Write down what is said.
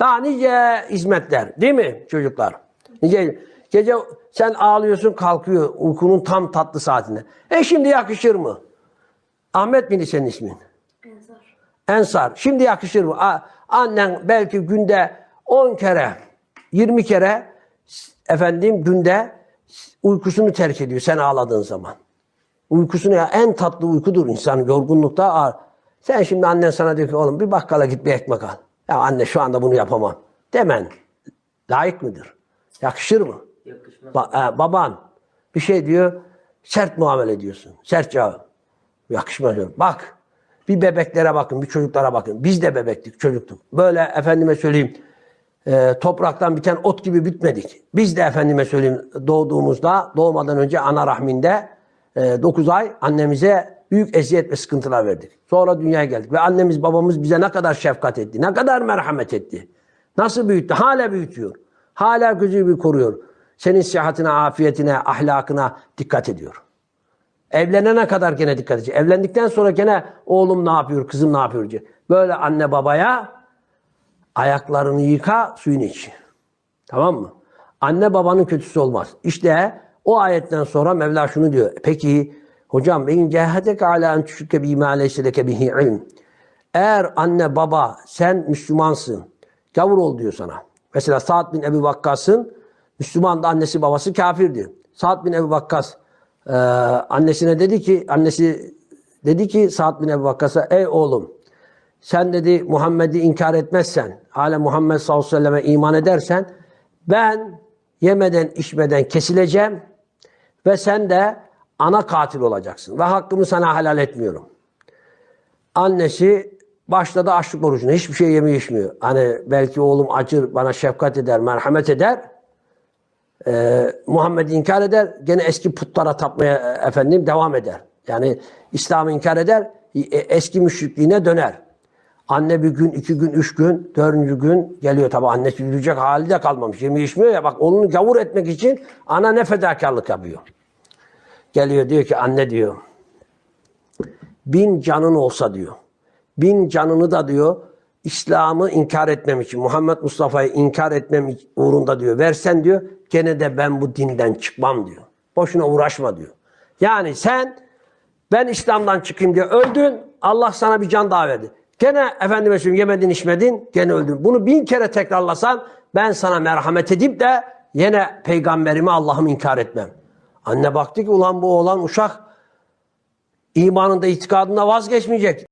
Daha nice hizmetler değil mi çocuklar? Nice, gece sen ağlıyorsun kalkıyor uykunun tam tatlı saatinde. E şimdi yakışır mı? Ahmet miydi senin ismin? Ensar. Ensar. Şimdi yakışır mı? A- Annen belki günde 10 kere, 20 kere efendim günde uykusunu terk ediyor sen ağladığın zaman. Uykusunu ya en tatlı uykudur insanın yorgunlukta ağır. Sen şimdi annen sana diyor ki oğlum bir bakkala git bir ekmek al. Ya anne şu anda bunu yapamam. Demen layık mıdır? Yakışır mı? Yakışmaz. Ba- e, baban bir şey diyor sert muamele ediyorsun. Sert cevap. Yakışmaz. Bak bir bebeklere bakın, bir çocuklara bakın. Biz de bebektik, çocuktuk. Böyle efendime söyleyeyim e, topraktan biten ot gibi bitmedik. Biz de efendime söyleyeyim doğduğumuzda, doğmadan önce ana rahminde 9 ay annemize büyük eziyet ve sıkıntılar verdik. Sonra dünyaya geldik ve annemiz babamız bize ne kadar şefkat etti, ne kadar merhamet etti. Nasıl büyüttü? Hala büyütüyor. Hala gözü gibi koruyor. Senin sıhhatine, afiyetine, ahlakına dikkat ediyor. Evlenene kadar gene dikkat edecek. Evlendikten sonra gene oğlum ne yapıyor, kızım ne yapıyor diye. Böyle anne babaya ayaklarını yıka, suyunu iç. Tamam mı? Anne babanın kötüsü olmaz. İşte o ayetten sonra Mevla şunu diyor. Peki hocam in cehedeke ala en tüşrike bima leyse leke bihi ilm. Eğer anne baba sen Müslümansın. Gavur ol diyor sana. Mesela Sa'd bin Ebi Vakkas'ın Müslüman da annesi babası kafirdi. Sa'd bin Ebi Vakkas e, annesine dedi ki annesi dedi ki Sa'd bin Ebi Vakkas'a ey oğlum sen dedi Muhammed'i inkar etmezsen, hala Muhammed sallallahu aleyhi ve selleme iman edersen ben yemeden içmeden kesileceğim ve sen de ana katil olacaksın ve hakkımı sana helal etmiyorum. Annesi başladı açlık orucuna. Hiçbir şey yemiyor içmiyor. Hani belki oğlum acır, bana şefkat eder, merhamet eder. Ee, Muhammed'i inkar eder. Gene eski putlara tapmaya e, efendim devam eder. Yani İslam'ı inkar eder. e, Eski müşrikliğine döner. Anne bir gün, iki gün, üç gün, dördüncü gün geliyor tabi annesi yürüyecek hali de kalmamış. Yemiyor içmiyor ya bak onu gavur etmek için ana ne fedakarlık yapıyor. Geliyor diyor ki anne diyor bin canın olsa diyor. Bin canını da diyor İslam'ı inkar etmem için, Muhammed Mustafa'yı inkar etmem uğrunda diyor. Versen diyor gene de ben bu dinden çıkmam diyor. Boşuna uğraşma diyor. Yani sen ben İslam'dan çıkayım diye öldün. Allah sana bir can daha verdi. Gene efendime söyleyeyim yemedin içmedin gene öldün. Bunu bin kere tekrarlasan ben sana merhamet edip de yine peygamberimi Allah'ımı inkar etmem. Anne baktı ki ulan bu oğlan uşak imanında itikadında vazgeçmeyecek.